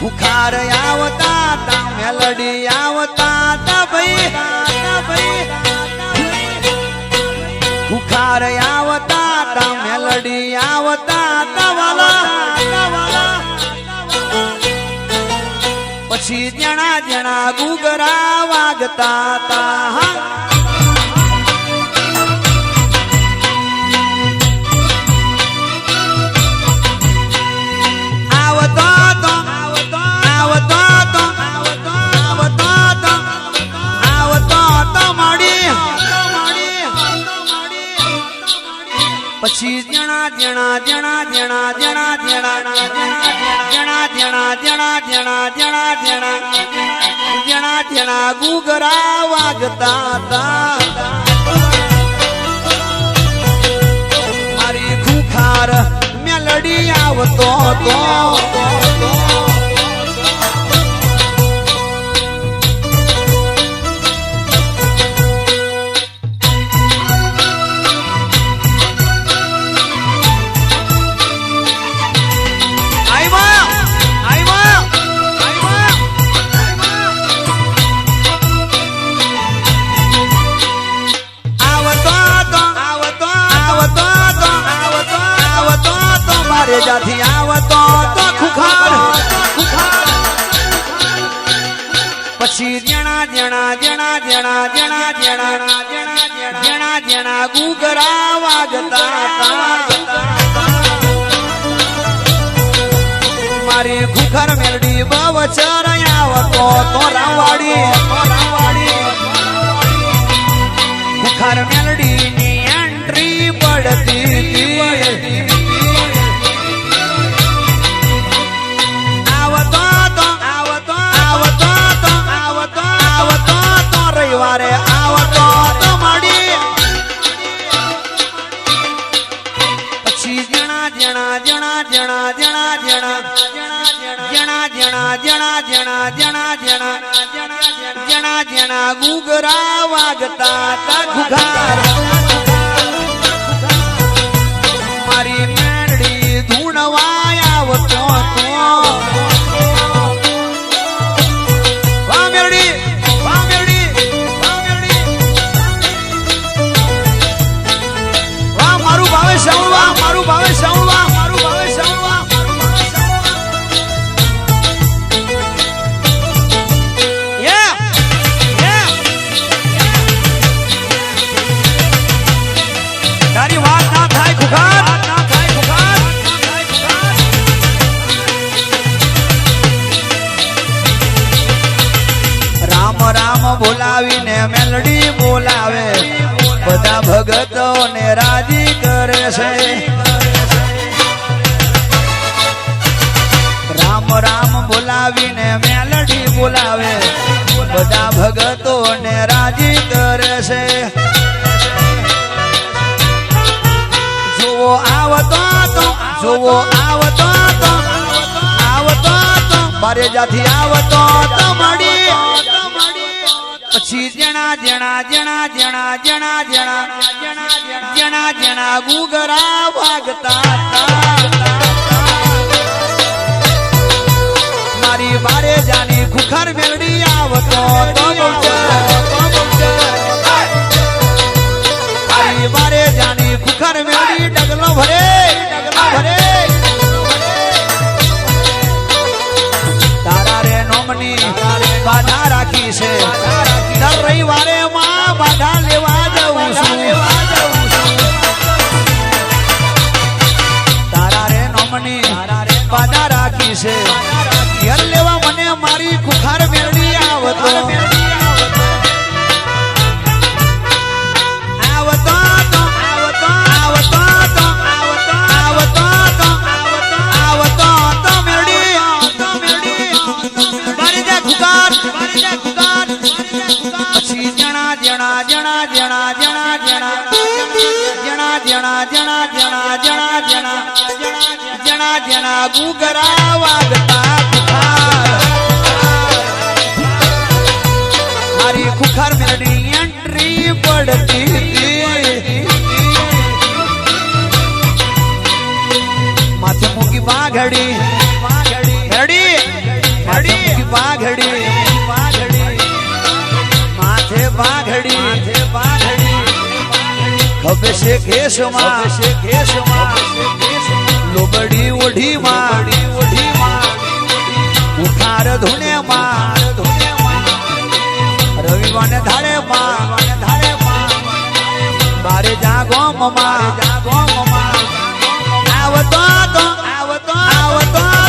બુખાર આવતા તા, મેલડી આવતા તા ભાઈ. તા આવતા તા, મેલડી આવતા તા વાલા. તા વાલા પછી જણા જણા ગુગરા વાગતા તા પછી જણા જણા જણા જણા જણા જણા જણા જણા જણા જણા જણા જણા જણા જણા ગુગરા વાગતા હતા મારી ખુખાર મેલડી આવતો તો તો જાથી આવતો તો ખુખાર. પછી જણા જણા જણા જણા જણા જણા જણા જણા ગુગરા વાગતા મારી ખુખર મેલડી બવચર આવતો તો રાવાડી ખુખર મેલડી જણા જણા જણા જણા જણા જણા ગુગરા વાગતા તા ઘુઘાર છે. રામ રામ બોલાવીને મેલડી બોલાવે. બધા ભગતોને રાજી કરે છે. જુઓ આવતો તો જુઓ આવતો તો આવતો તો બારે જાથી આવતો તો મળી પછી જણા જણા જણા જણા જણા જણા જણા જણા ગુગરા વાગતા મારી બારે જાની ખુખર મેલડી આવતો મારી બારે જાની ખુખાર મેલડી ડગલો ભરે ડગલો ભરે. તારા રે નોમની બાધા રાખી છે. દર રવિવારે માં બાધા લેવા જવું છું. તારા રે નોમની બાધા રાખી છે. ઘૂઘરા વાગતા મારી ખુખાર મેળની એન્ટ્રી પડતી માથે મૂકી વાઘડી વાઘડી માથે મૂકી વાઘડી માથે વાઘડી માથે વાઘડી ખબે છે કેશમાં ખબે છે કેશમાં લોબડી ઓઢી માડી ઓઢી માડી ઉઠાર ધૂણે માર ધૂણે માર રવિવાને ધાડે માર ધાડે માર બારે જાગો મમા. જાગો મમા આવતો તો આવતો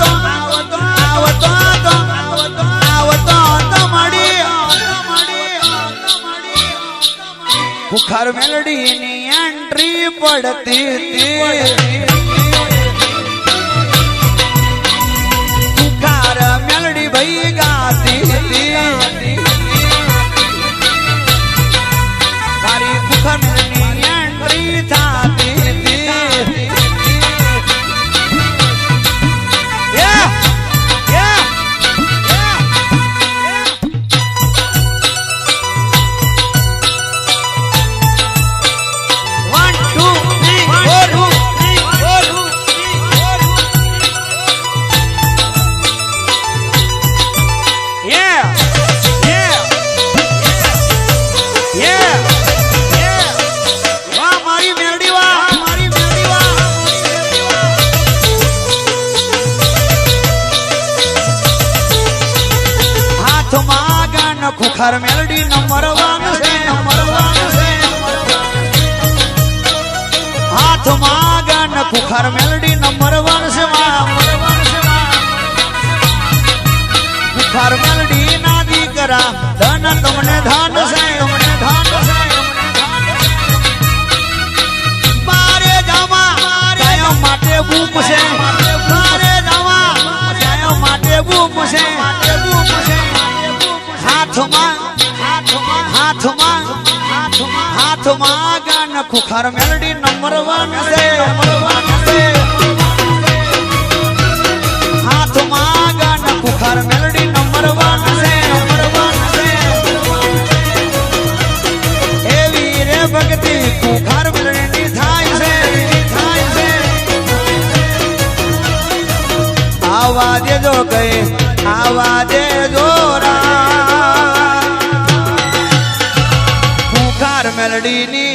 તો આવતો આવતો તો આવતો આવતો એન્ટ્રી પડતી હતી. ભાઈ ખુખાર મેલડી નંબર વન છે નંબર વન છે હાથમાં ગાન ખુખાર મેલડી નંબર વન છે. ખુખાર મેલડી ના દીકરા, ધન તમને ધાન છે, તમને ધાન છે મારે જામા કાયમ માટે બૂમ છે મારે જામા કાયમ માટે બૂમ છે. હાથમાં ખુખાર મેલડી નંબર વન છે હાથમાં ગાન ખુખાર મેલડી નંબર વન થાય છે. આવા દેજો કઈ આવા દેજો ખુખાર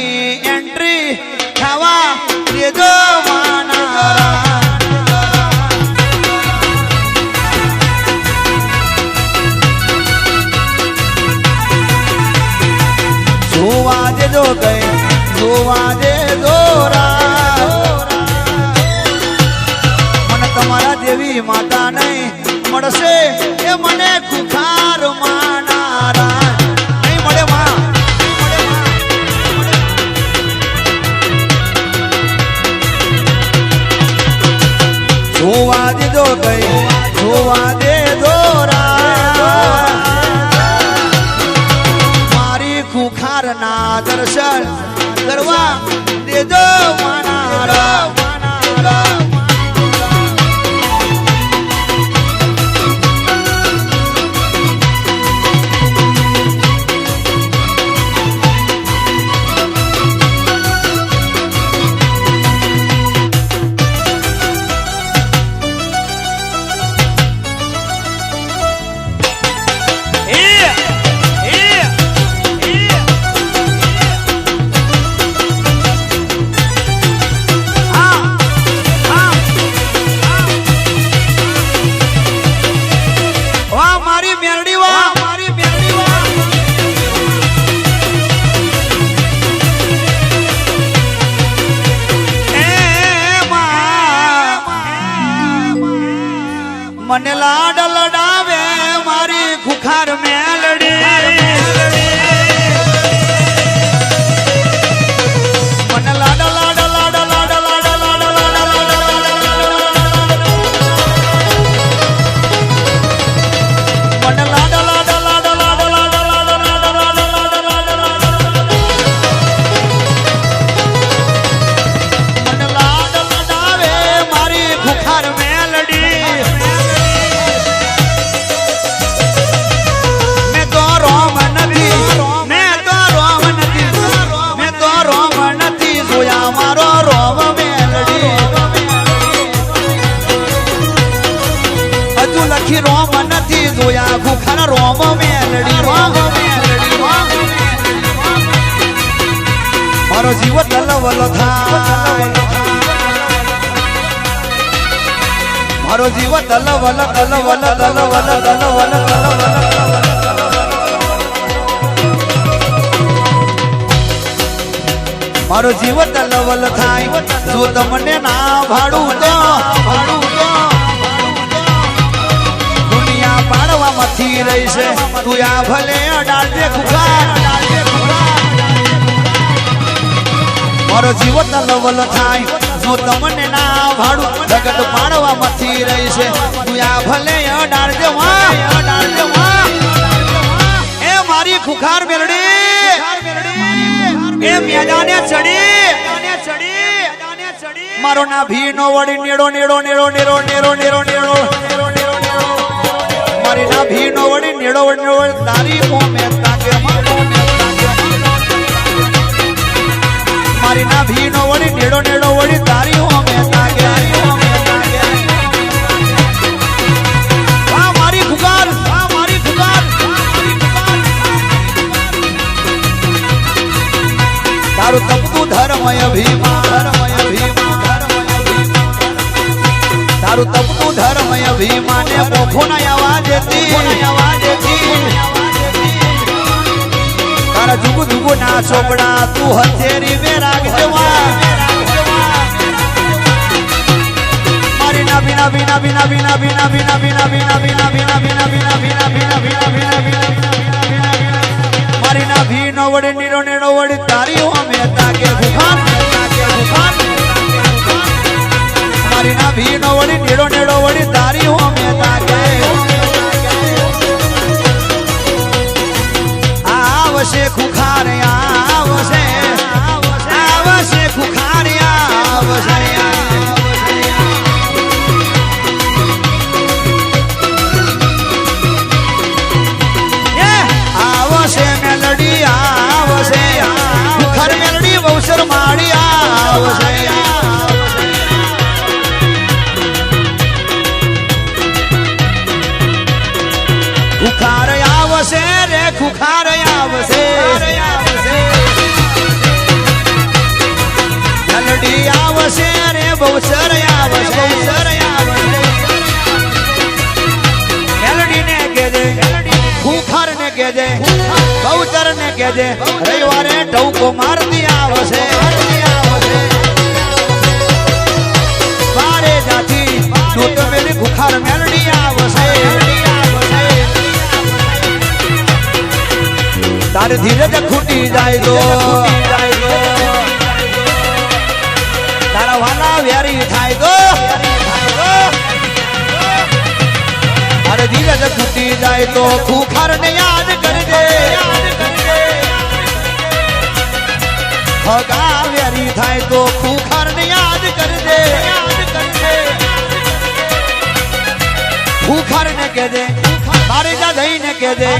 દલ વલ કલ વલ દલ વલ દલ વલ કલ મારો જીવ તલવલ થાય, જો તમને ના ભાડું તો, દુનિયા પાડવા મથી રહેશે. તું આ ભલે અડાડે ખુખા. મારો જીવ તલવલ થાય હું તમને ના ભાડું જગત પાડવા મથી રહી છે તું આ ભલે અડાળ જવા અડાળ જવા એ મારી ખુખાર મેરડી એ મેદાને ચડી ચડી મારો ના ભી નો વળી નેડો નેડો નેડો નેડો નેડો નેડો નેડો મારી ના ભી નો વળી નેડો વળી તારી મો તારી ના ભી નો વળી, નેડો નેડો વળી તારી હો મે તારું તપતું ધર્મય ભીમા ધર્મય તારું તપતું ધર્મય ભીમા ને મોખો ના અવાજ હતી અવાજ હતી તારા જુગુ જુગુ ના ચોપડા તું હથેરી મે રાખજે મારી ના મારી ભી નો વડે નીરો નેડો વડે તારી મારી તારી ખુખાર આવશે રે ખુખાર આવશે મેલડી આવશે રે રવિવારે ટૌકો મારતી આવશે. તારે ધીરજ ખૂટી જાય તો. તારા વાલા વ્યારી થાય તો. તારે ધીરજ ખૂટી જાય તો. ખુખાર ને યાદ કરજે હગા વ્યારી થાય તો. ખુખાર ને યાદ કરજે ખુખાર ને કહેજે મારે જા દઈ ને કહેજે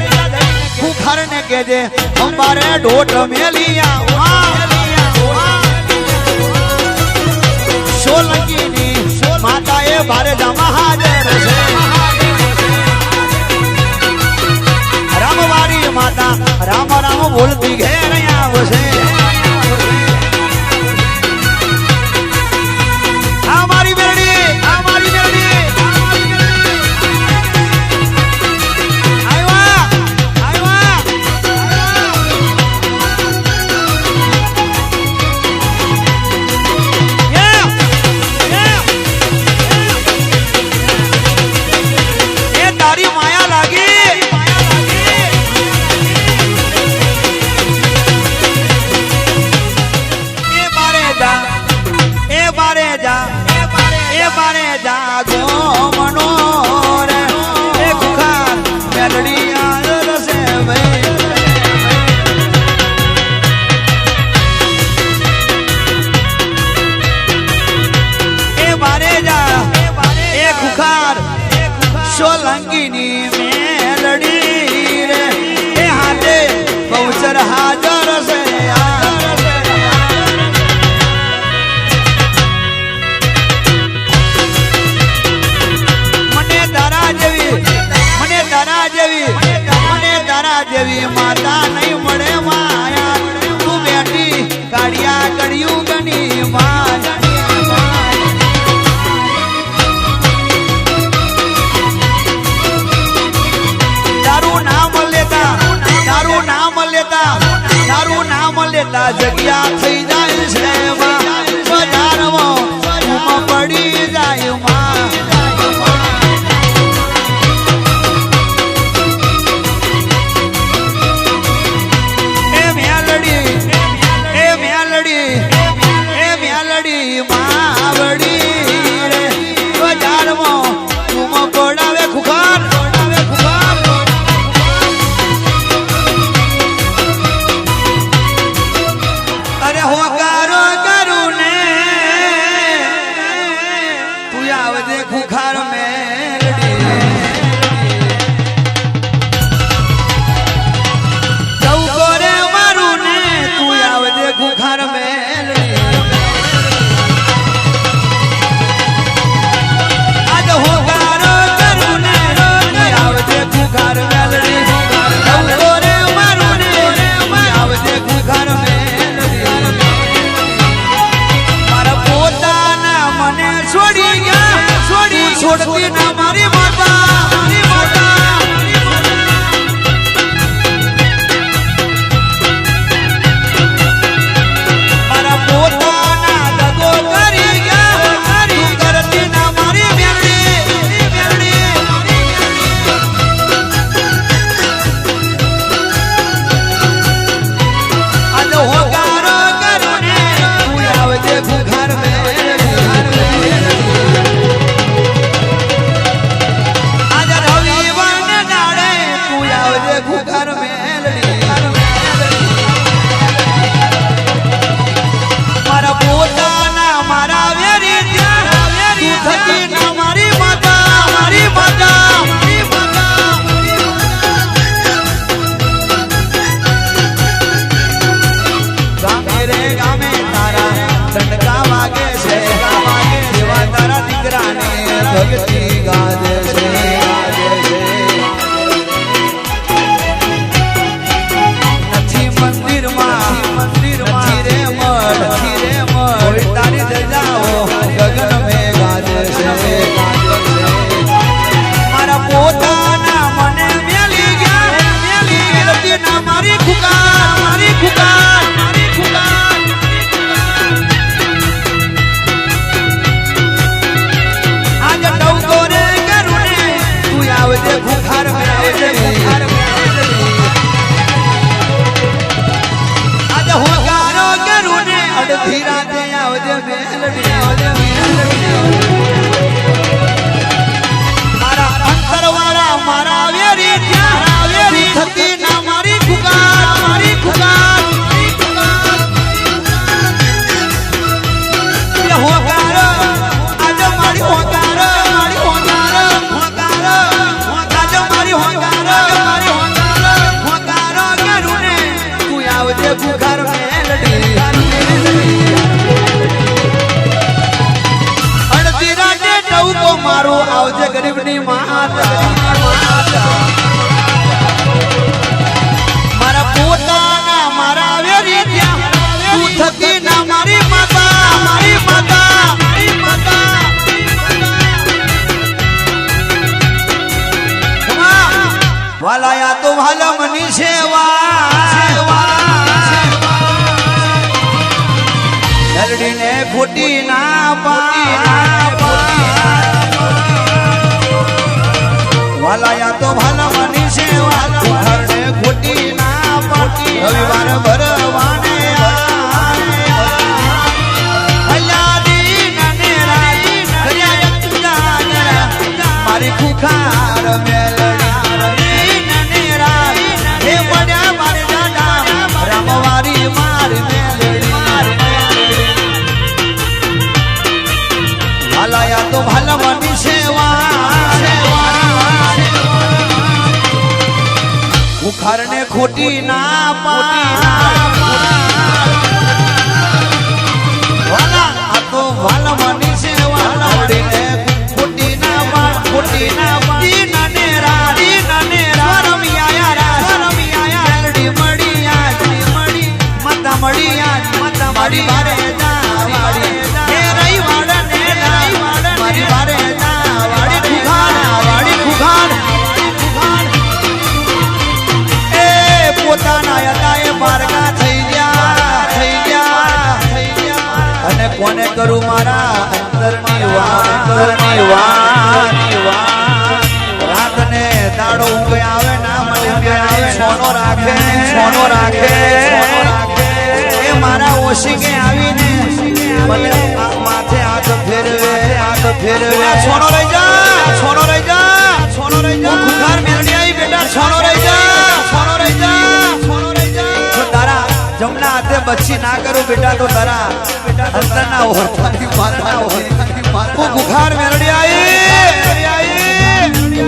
ખુખાર ને કહેજે અમારે ઢોટ મેલિયા સોલંકીની એ ભારે જા મહાદેવ છે. રામવારી માતા રામ રામ બોલતી ઘેર આવશે. વલાયા તું હલમની સેવા. દલડીને ફૂટી ના વાલાયા તો હલમની સેવા. ઘરને ફૂટી ના પાટી રવિવાર ભરવાને મારી ખુખાર મેળ ખોટી ના પાટી તો વાલ મની છે વાલ ખોટી ના પાડ ખોટી ના કરું મારા અંતરની વાતની વાતની વાત દાડો ઊંઘ આવે ના મને આવે સોનો રાખે સોનો રાખે. એ મારા ઓશિકે આવીને મને માથે હાથ ફેરવે હાથ ફેરવે. સોનો રહી જા સોનો રહી જા સોનો રહી જા. ખુખાર બેટા સોનો રહી જા. જમણા હાથે બચ્ચી ના કરું બેટા તો તારા. અંતરના ઓરતાની માતા હું બુખાર મેરડી આવી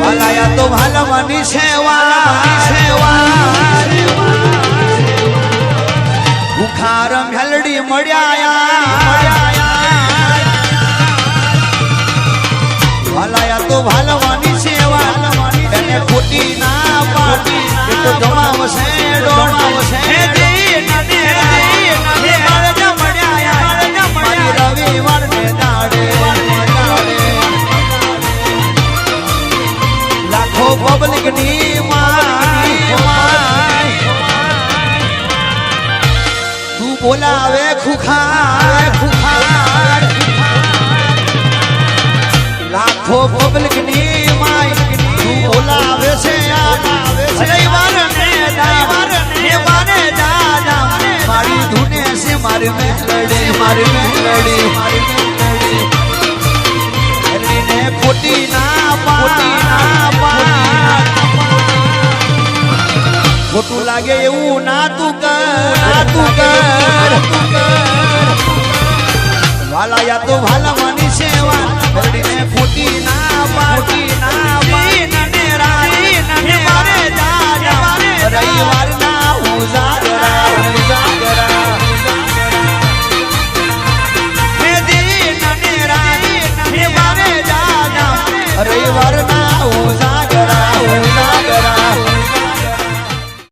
વાલાયા તો ભાલવાની સેવા સેવા બુખાર મેલડી મળ્યા વાલાયા તો ભાલવાની છે એને ખોટી ના પાડી. જમાવશે ડોમાવશે પબ્લિકની તું બોલાવે ખુખાર ખુખાર લાખો પબ્લિકની માય, તું મારે ધૂને મારી મેલડી મારી મેલડી લાગે એવું ના તું કર ના કર. વાલા યા તો વાલા માની સેવા રડીને ફૂટી ના પાડી ના પાડી. નને રાઈ નને મારે દાદા રવિવાર ના ઉજાગરા. ઉજાગરા રવિવાર ના ઉજા